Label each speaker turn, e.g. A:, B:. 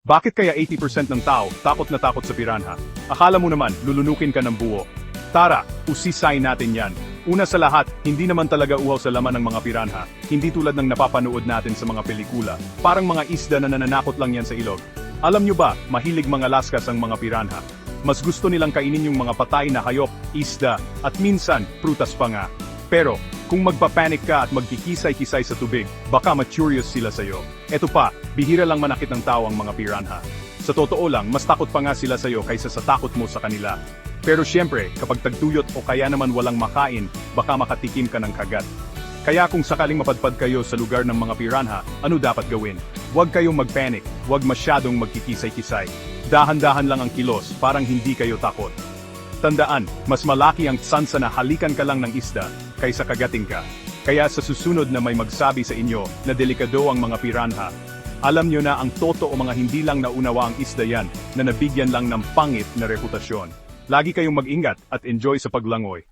A: Bakit kaya 80% ng tao takot na takot sa piranha? Akala mo naman, lulunukin ka ng buo. Tara, usisay natin yan. Una sa lahat, hindi naman talaga uhaw sa laman ng mga piranha. Hindi tulad ng napapanood natin sa mga pelikula. Parang mga isda na nananakot lang yan sa ilog. Alam nyo ba, mahilig mga laskas ang mga piranha. Mas gusto nilang kainin yung mga patay na hayop, isda, at minsan, prutas pa nga. Pero, kung magpapanik ka at magkikisay-kisay sa tubig, baka ma-curious sila sa'yo. Eto pa, bihira lang manakit ng tao ang mga piranha. Sa totoo lang, mas takot pa nga sila sa'yo kaysa sa takot mo sa kanila. Pero syempre, kapag tagtuyot o kaya naman walang makain, baka makatikim ka ng kagat. Kaya kung sakaling mapadpad kayo sa lugar ng mga piranha, ano dapat gawin? Huwag kayong magpanic, huwag masyadong magkikisay-kisay. Dahan-dahan lang ang kilos, parang hindi kayo takot. Tandaan, mas malaki ang tsansa na halikan ka lang ng isda, kaysa kagating ka. Kaya sa susunod na may magsabi sa inyo na delikado ang mga piranha, alam nyo na ang toto o mga hindi lang naunawa ang isda yan na nabigyan lang ng pangit na reputasyon. Lagi kayong mag-ingat at enjoy sa paglangoy.